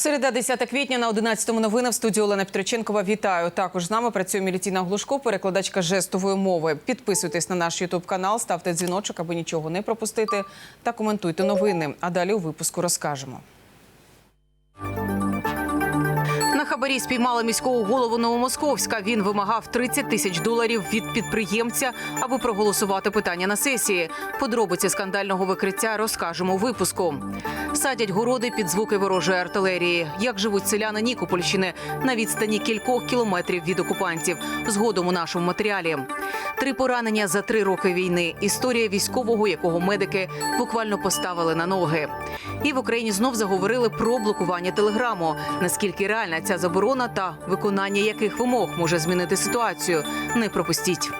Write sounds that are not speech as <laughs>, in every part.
Середа 10 квітня на 11-му новина в студії Олена Петроченкова. Вітаю. Також з нами працює Мілітіна Глушко, перекладачка жестової мови. Підписуйтесь на наш Ютуб канал, ставте дзвіночок, аби нічого не пропустити, та коментуйте новини. А далі у випуску розкажемо. Хабарі спіймали міського голову Новомосковська. Він вимагав 30 тисяч доларів від підприємця, аби проголосувати питання на сесії. Подробиці скандального викриття розкажемо у випуску. Садять городи під звуки ворожої артилерії. Як живуть селяни Нікопольщини на відстані кількох кілометрів від окупантів. Згодом у нашому матеріалі. Три поранення за три роки війни. Історія військового, якого медики буквально поставили на ноги. І в Україні знов заговорили про блокування телеграму. Наскільки реальна ця заборона та виконання яких вимог може змінити ситуацію? Не пропустіть.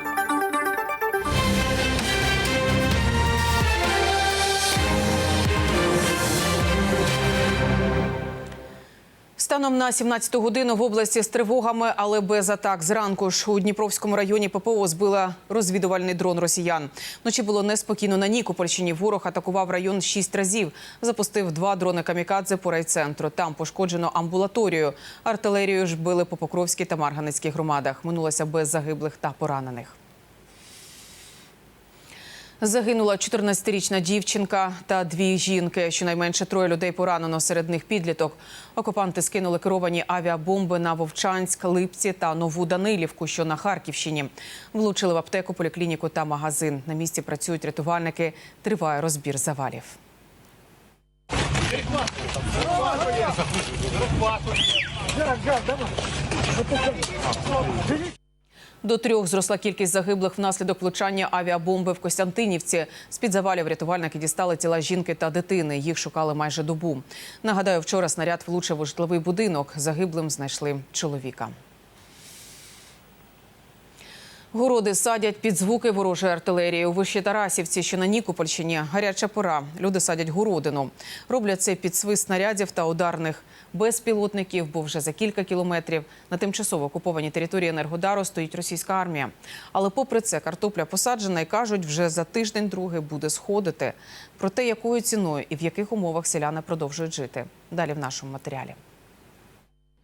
Станом на 17 годину в області з тривогами, але без атак. Зранку ж у Дніпровському районі ППО збила розвідувальний дрон росіян. Вночі було неспокійно на Нікопольщині. Ворог атакував район шість разів. Запустив два дрони камікадзе по райцентру. Там пошкоджено амбулаторію. Артилерію ж били по Покровській та Марганецькій громадах. Минулося без загиблих та поранених. Загинула 14-річна дівчинка та дві жінки. Щонайменше троє людей поранено, серед них підліток. Окупанти скинули керовані авіабомби на Вовчанськ, Липці та Нову Данилівку, що на Харківщині. Влучили в аптеку, поліклініку та магазин. На місці працюють рятувальники. Триває розбір завалів. До трьох зросла кількість загиблих внаслідок влучання авіабомби в Костянтинівці. З під завалів рятувальники дістали тіла жінки та дитини. Їх шукали майже добу. Нагадаю, вчора снаряд влучив у житловий будинок. Загиблим знайшли чоловіка. Городи садять під звуки ворожої артилерії. У Вищій Тарасівці, що на Нікопольщині, гаряча пора. Люди садять городину. Роблять це під свист снарядів та ударних безпілотників, бо вже за кілька кілометрів на тимчасово окупованій території Енергодару стоїть російська армія. Але попри це картопля посаджена і кажуть, вже за тиждень-другий буде сходити. Про те, якою ціною і в яких умовах селяни продовжують жити. Далі в нашому матеріалі.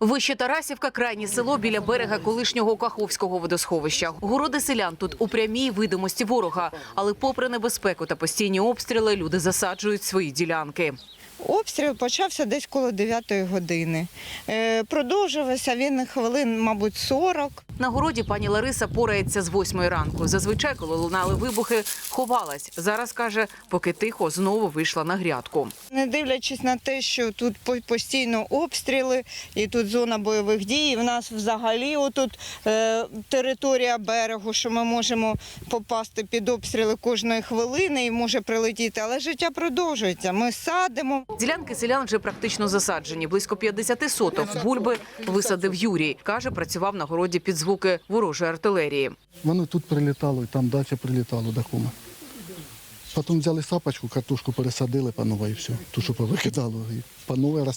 Вище Тарасівка, крайнє село біля берега колишнього Каховського водосховища. Городи селян тут у прямій видимості ворога. Але попри небезпеку та постійні обстріли, люди засаджують свої ділянки. Обстріл почався десь коло 9 години. Е, продовжувався він хвилин, мабуть, 40. На городі пані Лариса порається з восьмої ранку. Зазвичай, коли лунали вибухи, ховалась. Зараз каже, поки тихо знову вийшла на грядку. Не дивлячись на те, що тут постійно обстріли і тут зона бойових дій. і В нас взагалі отут е, територія берегу, що ми можемо попасти під обстріли кожної хвилини і може прилетіти. Але життя продовжується. Ми садимо. Ділянки селян вже практично засаджені. Близько 50 соток бульби висадив Юрій. Каже, працював на городі під звуки ворожої артилерії. Воно тут прилітало, і там дача прилітало до кума. Потім взяли сапочку, картошку пересадили панове, і все. Ту, що повикидало, і панове новій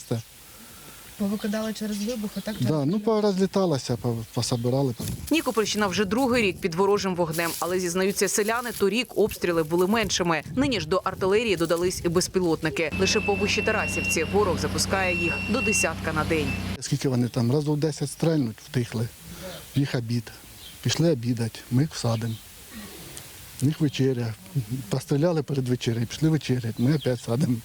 росте. Повикидали через вибухи, так? Да, ну порозліталося, по- пособирали. Нікопольщина вже другий рік під ворожим вогнем, але зізнаються селяни, торік обстріли були меншими. Нині ж до артилерії додались і безпілотники. Лише по вищій Тарасівці ворог запускає їх до десятка на день. Скільки вони там, разів 10 стрельнуть, втихли. Їх обід. Пішли обідати, ми їх всадимо. В них вечеря. Постріляли перед вечерею, пішли вечеряти, ми опять садимо.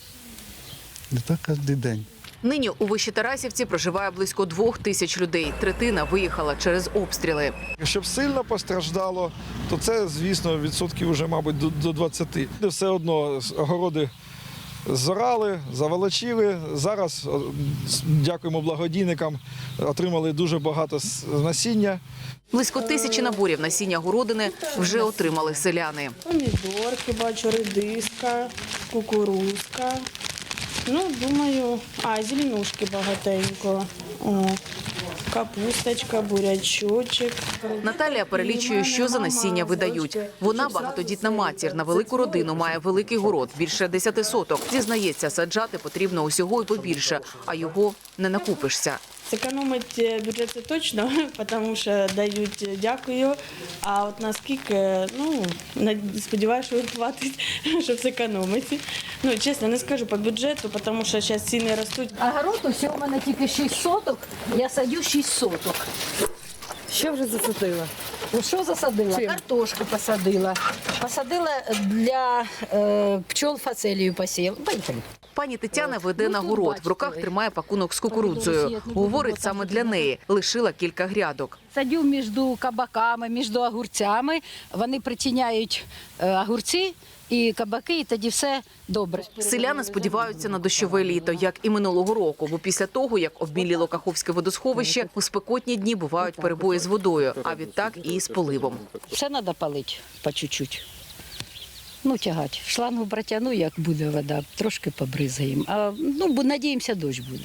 І так кожен день. Нині у вищій Тарасівці проживає близько двох тисяч людей. Третина виїхала через обстріли. Щоб сильно постраждало, то це, звісно, відсотків вже, мабуть, до- до 20. Все одно огороди зорали, заволочили. Зараз, дякуємо благодійникам, отримали дуже багато насіння. Близько тисячі наборів насіння городини вже отримали селяни. Помідорки, бачу, редиска, кукурузка. Ну, думаю, а, зеленушки багатенько. О, капусточка, бурячочок. Наталія перелічує, що за насіння видають. Вона багатодітна матір. На велику родину має великий город, більше 10 соток. Зізнається, саджати потрібно усього і побільше, а його не накупишся. Зекономить е, бюджет це точно, <laughs> тому що дають е, дякую. А от наскільки, ну, сподіваюся, що хватить, <laughs> щоб зекономити. Ну, чесно, не скажу по бюджету, тому що зараз ціни ростуть. Огород ось у мене тільки 6 соток, я садю 6 соток. Що вже засадила? Ну що засадила? Чим? Картошку посадила. Посадила для е, пчол фацелію посіяла. Поїхали. Пані Тетяна веде на город. В руках тримає пакунок з кукурудзою. Говорить саме для неї. Лишила кілька грядок. Садю між кабаками, між огурцями. Вони притіняють е, огурці і кабаки, і тоді все добре. Селяни сподіваються на дощове літо, як і минулого року. Бо після того, як обміліло Каховське водосховище, у спекотні дні бувають перебої з водою, а відтак і з поливом. Все треба палити по чуть-чуть. Ну, тягать. Шлангу братяну, як буде вода, трошки побризаємо. А ну, бо надіємося, дощ буде.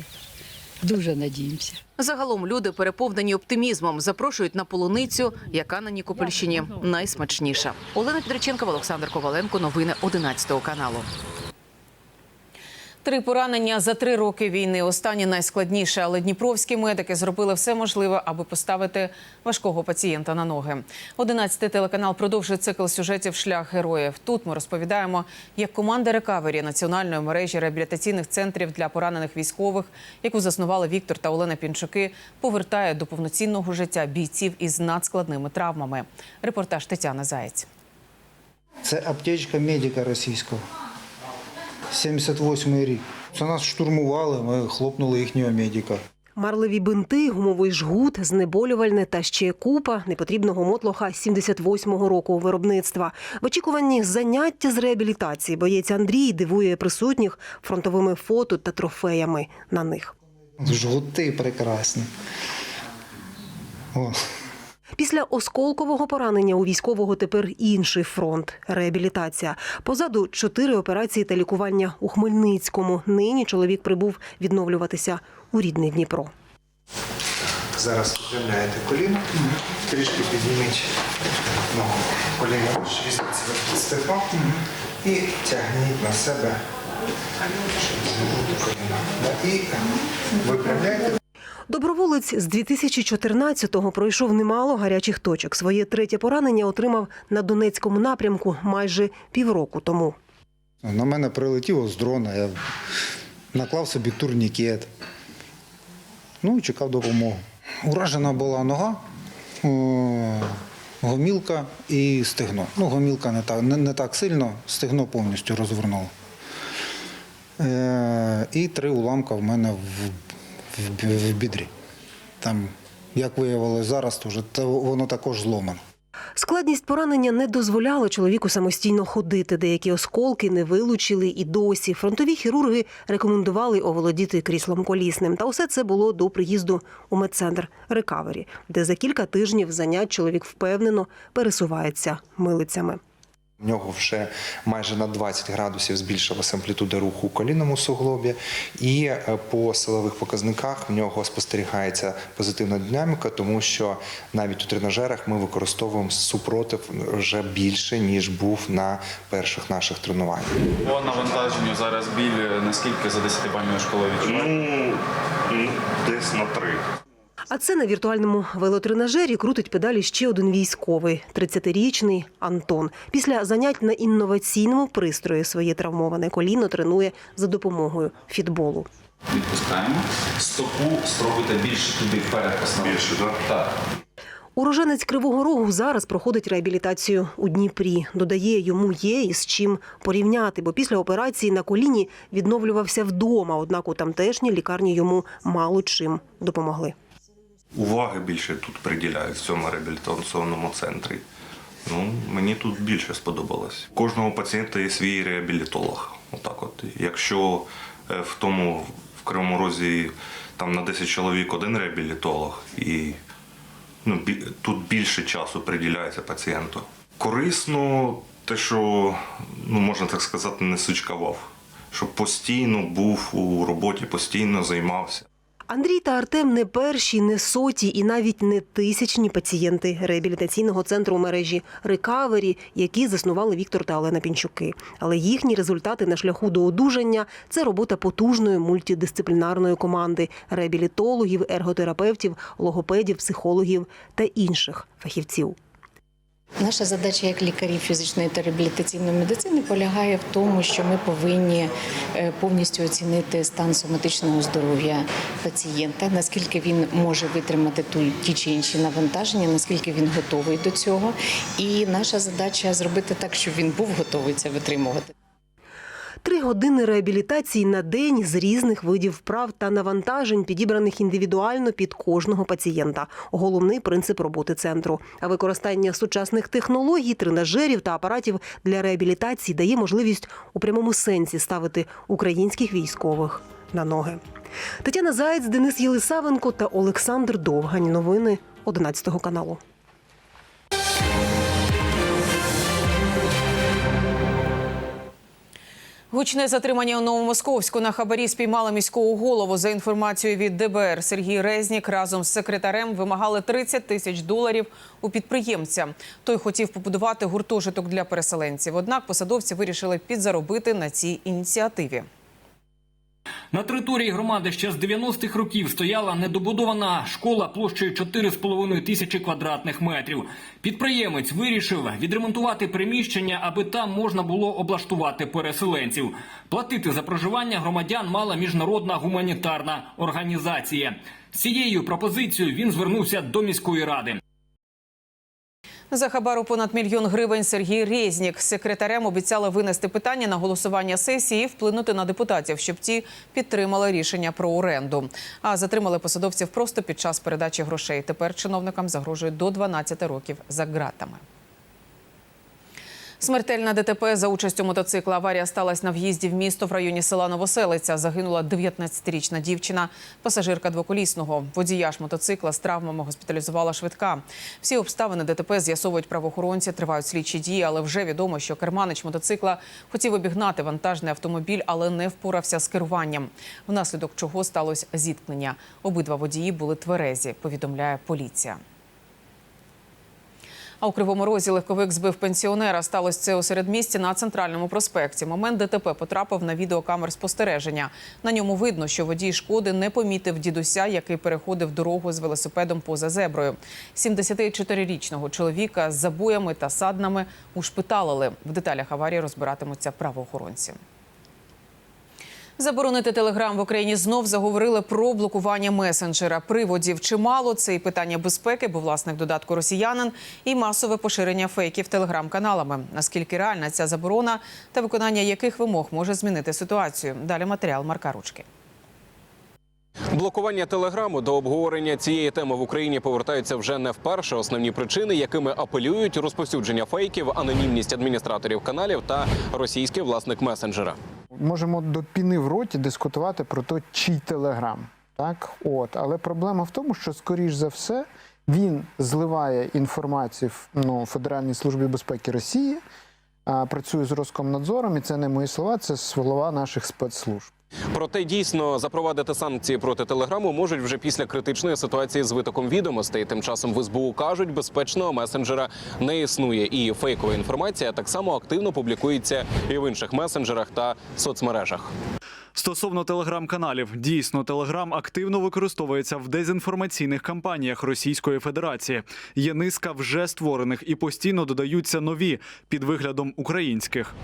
Дуже надіємося. Загалом люди переповнені оптимізмом. Запрошують на полуницю, яка на Нікопольщині найсмачніша. Олена Підриченкова, Олександр Коваленко. Новини 11 каналу. Три поранення за три роки війни. Останні найскладніше, але дніпровські медики зробили все можливе, аби поставити важкого пацієнта на ноги. 11 телеканал продовжує цикл сюжетів Шлях героїв. Тут ми розповідаємо, як команда рекавері національної мережі реабілітаційних центрів для поранених військових, яку заснували Віктор та Олена Пінчуки, повертає до повноцінного життя бійців із надскладними травмами. Репортаж Тетяна Заєць. Це аптечка медика російського. 78-й рік. Це нас штурмували, ми хлопнули їхнього медика. Марливі бинти, гумовий жгут, знеболювальне та ще купа непотрібного мотлоха 78-го року виробництва. В очікуванні заняття з реабілітації боєць Андрій дивує присутніх фронтовими фото та трофеями на них. Жгути прекрасні. О. Після осколкового поранення у військового тепер інший фронт реабілітація. Позаду чотири операції та лікування у Хмельницькому. Нині чоловік прибув відновлюватися у рідний Дніпро. Зараз випрямляєте коліно, трішки підніміть ногу. Коліно візьміть себе і тягніть на себе. І випрямляйте. Доброволець з 2014-го пройшов немало гарячих точок. Своє третє поранення отримав на Донецькому напрямку майже півроку тому. На мене прилетіло з дрона, я наклав собі турнікет. Ну і чекав допомогу. Уражена була нога, гомілка і стегно. Ну, гомілка не так, не, не так сильно, стегно повністю розвернуло. Е, і три уламка в мене в, в, бідрі. Там, як виявилось зараз, то вже воно також зломане. Складність поранення не дозволяла чоловіку самостійно ходити. Деякі осколки не вилучили і досі. Фронтові хірурги рекомендували оволодіти кріслом колісним. Та усе це було до приїзду у медцентр Рекавері, де за кілька тижнів занять чоловік впевнено пересувається милицями. В нього вже майже на 20 градусів збільшилася амплітуда руху у колінному суглобі, і е, по силових показниках в нього спостерігається позитивна динаміка, тому що навіть у тренажерах ми використовуємо супротив вже більше ніж був на перших наших тренуваннях. По навантаженню зараз біль наскільки за 10-бальною школою відчуваєте? Ну, десь на три. А це на віртуальному велотренажері крутить педалі ще один військовий – 30-річний Антон. Після занять на інноваційному пристрої своє травмоване коліно тренує за допомогою фітболу. Відпускаємо. Стопу спробуйте більше туди вперед поставити. Більше, так? Так. Уроженець Кривого Рогу зараз проходить реабілітацію у Дніпрі. Додає, йому є із чим порівняти, бо після операції на коліні відновлювався вдома. Однак у тамтешній лікарні йому мало чим допомогли. Уваги більше тут приділяють в цьому реабілітаційному центрі. Ну, мені тут більше сподобалось. Кожного пацієнта є свій реабілітолог. Отак от. Якщо е, в тому в Кривому Розі там на 10 чоловік один реабілітолог, і ну, тут більше часу приділяється пацієнту. Корисно те, що ну, можна так сказати, не сучкував. Щоб постійно був у роботі, постійно займався. Андрій та Артем не перші, не соті і навіть не тисячні пацієнти реабілітаційного центру мережі Рекавері, які заснували Віктор та Олена Пінчуки. Але їхні результати на шляху до одужання це робота потужної мультидисциплінарної команди реабілітологів, ерготерапевтів, логопедів, психологів та інших фахівців. Наша задача як лікарів фізичної та реабілітаційної медицини полягає в тому, що ми повинні е, повністю оцінити стан соматичного здоров'я пацієнта, наскільки він може витримати ті чи інші навантаження, наскільки він готовий до цього. І наша задача зробити так, щоб він був готовий це витримувати. Три години реабілітації на день з різних видів вправ та навантажень, підібраних індивідуально під кожного пацієнта. Головний принцип роботи центру. А використання сучасних технологій, тренажерів та апаратів для реабілітації дає можливість у прямому сенсі ставити українських військових на ноги. Тетяна Заєць, Денис Єлисавенко та Олександр Довгань. Новини 11 каналу. Гучне затримання у Новомосковську на хабарі спіймали міського голову. За інформацією від ДБР, Сергій Резнік разом з секретарем вимагали 30 тисяч доларів у підприємця. Той хотів побудувати гуртожиток для переселенців. Однак посадовці вирішили підзаробити на цій ініціативі. На території громади ще з 90-х років стояла недобудована школа площею 4,5 тисячі квадратних метрів. Підприємець вирішив відремонтувати приміщення, аби там можна було облаштувати переселенців. Платити за проживання громадян мала міжнародна гуманітарна організація. З цією пропозицією він звернувся до міської ради. За хабару понад мільйон гривень Сергій Резнік секретарем обіцяли винести питання на голосування сесії і вплинути на депутатів, щоб ті підтримали рішення про оренду. А затримали посадовців просто під час передачі грошей. Тепер чиновникам загрожує до 12 років за ґратами. Смертельна ДТП за участю мотоцикла. Аварія сталася на в'їзді в місто в районі села Новоселиця. Загинула 19-річна дівчина, пасажирка двоколісного. Водія ж мотоцикла з травмами госпіталізувала швидка. Всі обставини ДТП з'ясовують правоохоронці. Тривають слідчі дії, але вже відомо, що керманич мотоцикла хотів обігнати вантажний автомобіль, але не впорався з керуванням. Внаслідок чого сталося зіткнення. Обидва водії були тверезі. Повідомляє поліція. А у Кривому Розі легковик збив пенсіонера. Сталося це у середмісті на центральному проспекті. Момент ДТП потрапив на відеокамер спостереження. На ньому видно, що водій шкоди не помітив дідуся, який переходив дорогу з велосипедом поза зеброю. 74-річного чоловіка з забоями та саднами ушпиталили. В деталях аварії розбиратимуться правоохоронці. Заборонити телеграм в Україні знов заговорили про блокування месенджера. Приводів чимало. Це і питання безпеки, бо власник додатку росіянин, і масове поширення фейків телеграм-каналами. Наскільки реальна ця заборона та виконання яких вимог може змінити ситуацію? Далі матеріал Марка Ручки. Блокування телеграму до обговорення цієї теми в Україні повертаються вже не вперше. Основні причини, якими апелюють розповсюдження фейків, анонімність адміністраторів каналів та російський власник месенджера. Можемо до піни в роті дискутувати про те, чий телеграм. Так, от, але проблема в тому, що скоріш за все він зливає інформацію в ну, Федеральній службі безпеки Росії, а, працює з Роскомнадзором, і це не мої слова, це слова наших спецслужб. Проте дійсно запровадити санкції проти телеграму можуть вже після критичної ситуації з витоком відомостей. Тим часом в СБУ кажуть, безпечного месенджера не існує, і фейкова інформація так само активно публікується і в інших месенджерах та соцмережах. Стосовно телеграм-каналів, дійсно, телеграм активно використовується в дезінформаційних кампаніях Російської Федерації. Є низка вже створених і постійно додаються нові під виглядом українських.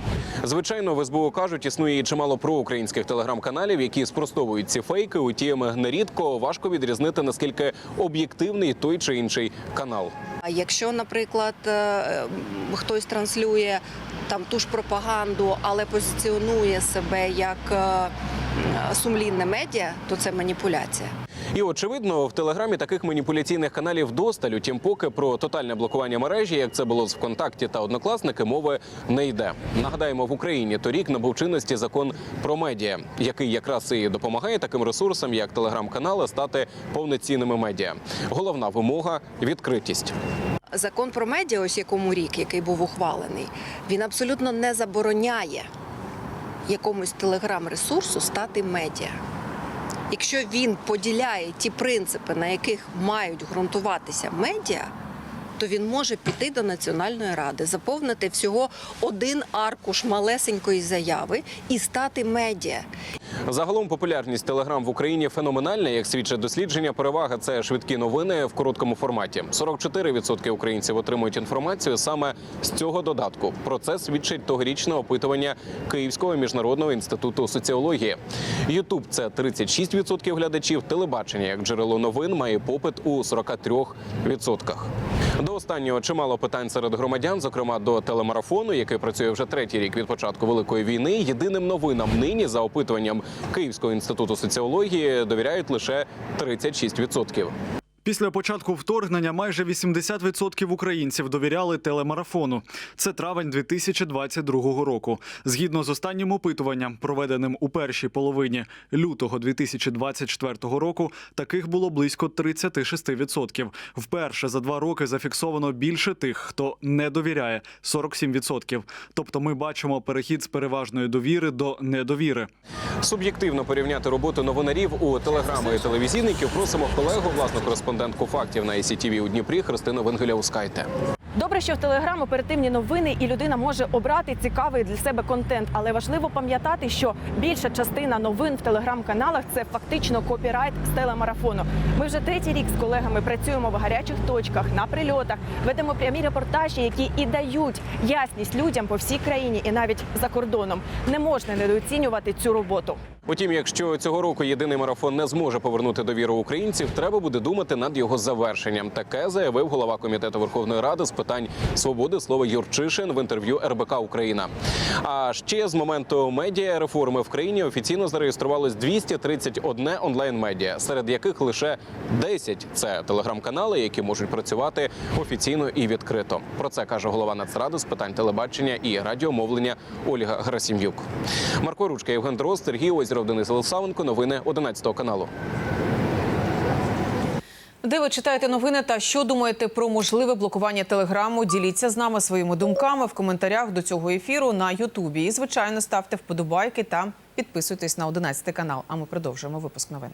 Звичайно, в СБУ кажуть, існує і чимало проукраїнських телеграм-каналів, які спростовують ці фейки. Утім, нерідко важко відрізнити наскільки об'єктивний той чи інший канал. А якщо, наприклад, е, хтось транслює там ту ж пропаганду, але позиціонує себе як е, сумлінне медіа, то це маніпуляція. І очевидно, в телеграмі таких маніпуляційних каналів досталь. Утім, поки про тотальне блокування мережі, як це було з ВКонтакті та однокласники, мови не йде. Нагадаємо, в Україні торік набув чинності закон про медіа, який якраз і допомагає таким ресурсам, як телеграм-канали, стати повноцінними медіа. Головна вимога відкритість. Закон про медіа, ось якому рік, який був ухвалений, він абсолютно не забороняє якомусь телеграм-ресурсу стати медіа. Якщо він поділяє ті принципи, на яких мають ґрунтуватися медіа, то він може піти до Національної ради, заповнити всього один аркуш малесенької заяви і стати медіа. Загалом популярність телеграм в Україні феноменальна. Як свідчить дослідження, перевага це швидкі новини в короткому форматі. 44% українців отримують інформацію саме з цього додатку. Про це свідчить тогорічне опитування Київського міжнародного інституту соціології. Ютуб це 36% глядачів. Телебачення як джерело новин має попит у 43%. До останнього чимало питань серед громадян, зокрема до телемарафону, який працює вже третій рік від початку великої війни. Єдиним новинам нині за опитуванням Київського інституту соціології довіряють лише 36%. Після початку вторгнення майже 80% українців довіряли телемарафону. Це травень 2022 року. Згідно з останнім опитуванням, проведеним у першій половині лютого 2024 року, таких було близько 36%. Вперше за два роки зафіксовано більше тих, хто не довіряє 47%. Тобто, ми бачимо перехід з переважної довіри до недовіри. Суб'єктивно порівняти роботу новинарів у телеграми і телевізійників просимо колегу, власну кореспондентку фактів на ICTV у Дніпрі Христину Венгеляускайте. Добре, що в телеграм оперативні новини, і людина може обрати цікавий для себе контент. Але важливо пам'ятати, що більша частина новин в телеграм-каналах це фактично копірайт з телемарафону. Ми вже третій рік з колегами працюємо в гарячих точках на прильотах, ведемо прямі репортажі, які і дають ясність людям по всій країні і навіть за кордоном. Не можна недооцінювати цю роботу. Утім, якщо цього року єдиний марафон не зможе повернути довіру українців, треба буде думати над його завершенням. Таке заявив голова комітету Верховної Ради з питань свободи слова Юрчишин в інтерв'ю РБК Україна. А ще з моменту медіа реформи в країні офіційно зареєструвалось 231 онлайн медіа, серед яких лише 10 – це телеграм-канали, які можуть працювати офіційно і відкрито. Про це каже голова Нацради з питань телебачення і радіомовлення Ольга Грасім'юк. Марко Ручка, Євген Дрозд, Сергій Озеров, Денис Лисавенко. Новини 11 каналу. Де ви читаєте новини та що думаєте про можливе блокування телеграму? Діліться з нами своїми думками в коментарях до цього ефіру на Ютубі. І звичайно ставте вподобайки та підписуйтесь на 11 канал. А ми продовжуємо випуск новин.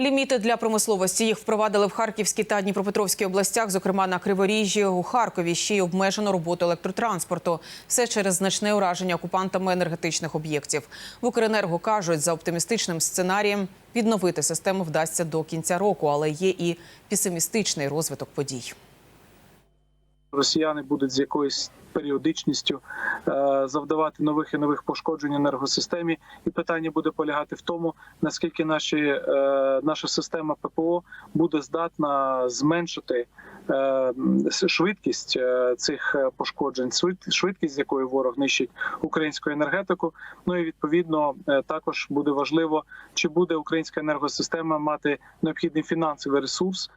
Ліміти для промисловості їх впровадили в Харківській та Дніпропетровській областях, зокрема на Криворіжжі. У Харкові ще й обмежено роботу електротранспорту. Все через значне ураження окупантами енергетичних об'єктів. В Укренерго кажуть, за оптимістичним сценарієм відновити систему вдасться до кінця року, але є і песимістичний розвиток подій. Росіяни будуть з якоюсь періодичністю е, завдавати нових і нових пошкоджень енергосистемі, і питання буде полягати в тому, наскільки наші, е, наша система ППО буде здатна зменшити е, швидкість цих пошкоджень, швидкість, з якою ворог нищить українську енергетику. Ну і відповідно також буде важливо, чи буде українська енергосистема мати необхідний фінансовий ресурс.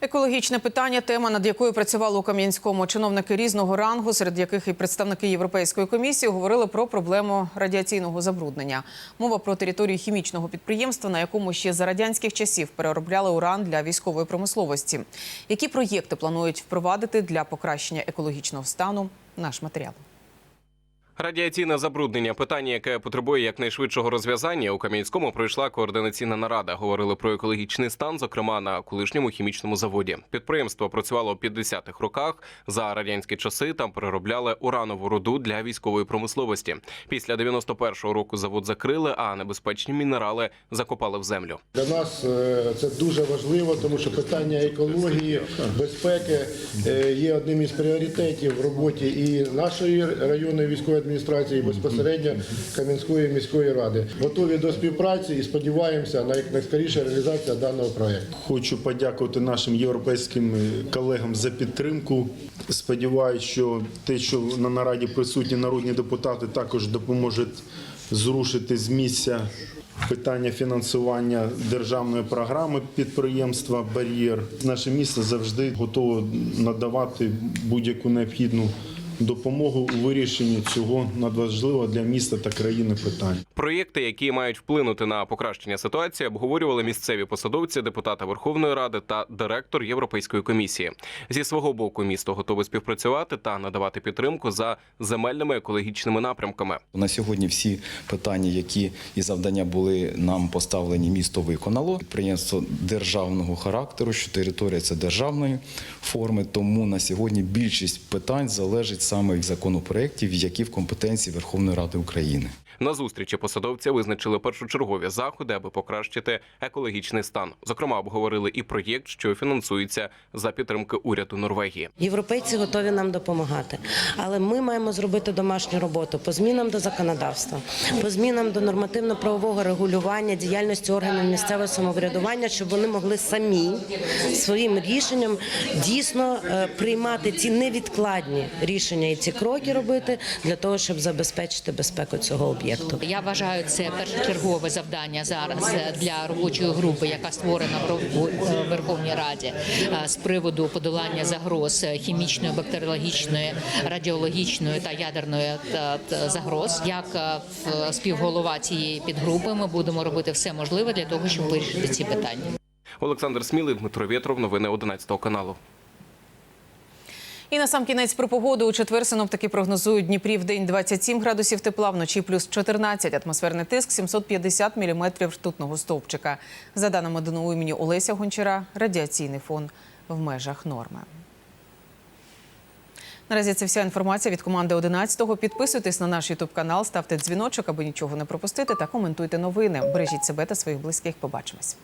Екологічне питання тема, над якою працювали у Кам'янському чиновники різного рангу, серед яких і представники Європейської комісії говорили про проблему радіаційного забруднення. Мова про територію хімічного підприємства, на якому ще за радянських часів переробляли уран для військової промисловості. Які проєкти планують впровадити для покращення екологічного стану? Наш матеріал. Радіаційне забруднення питання, яке потребує якнайшвидшого розв'язання. У Кам'янському пройшла координаційна нарада. Говорили про екологічний стан, зокрема на колишньому хімічному заводі. Підприємство працювало у 50-х роках. За радянські часи там переробляли уранову руду для військової промисловості. Після 91-го року завод закрили, а небезпечні мінерали закопали в землю. Для нас е, це дуже важливо, тому що питання екології, безпеки е, є одним із пріоритетів в роботі і нашої районної військової адміністрації, безпосередньо Кам'янської міської ради. Готові до співпраці і сподіваємося на як найскоріше реалізація даного проєкту. Хочу подякувати нашим європейським колегам за підтримку. Сподіваюсь, що те, що на нараді присутні народні депутати, також допоможуть зрушити з місця питання фінансування державної програми підприємства Бар'єр. Наше місто завжди готове надавати будь-яку необхідну допомогу у вирішенні цього надважливого для міста та країни питання. Проєкти, які мають вплинути на покращення ситуації, обговорювали місцеві посадовці, депутата Верховної Ради та директор Європейської комісії. Зі свого боку, місто готове співпрацювати та надавати підтримку за земельними екологічними напрямками. На сьогодні всі питання, які і завдання були нам поставлені, місто виконало. Підприємство державного характеру, що територія це державної форми. Тому на сьогодні більшість питань залежить саме законопроєктів, які в компетенції Верховної Ради України. На зустрічі посадовці визначили першочергові заходи, аби покращити екологічний стан. Зокрема, обговорили і проєкт, що фінансується за підтримки уряду Норвегії. Європейці готові нам допомагати, але ми маємо зробити домашню роботу по змінам до законодавства, по змінам до нормативно-правового регулювання діяльності органів місцевого самоврядування, щоб вони могли самі своїм рішенням дійсно е, приймати ці невідкладні рішення і ці кроки робити для того, щоб забезпечити безпеку цього об'єкту. Я вважаю, це першочергове завдання зараз для робочої групи, яка створена в Верховній Раді е, з приводу подолання загроз хімічної, бактеріологічної, радіологічної та ядерної загроз. Як е, в- співголова цієї підгрупи, ми будемо робити все можливе для того, щоб вирішити ці питання. Олександр Смілий, Дмитро Вєтров, новини 11 каналу. І на сам кінець про погоду у четвер синоптики прогнозують Дніпрі в день 27 градусів тепла, вночі плюс 14, атмосферний тиск 750 міліметрів ртутного стовпчика. За даними ДНУ імені Олеся Гончара, радіаційний фон в межах норми. Наразі це вся інформація від команди 11-го. Підписуйтесь на наш ютуб канал, ставте дзвіночок, аби нічого не пропустити, та коментуйте новини. Бережіть себе та своїх близьких. Побачимось.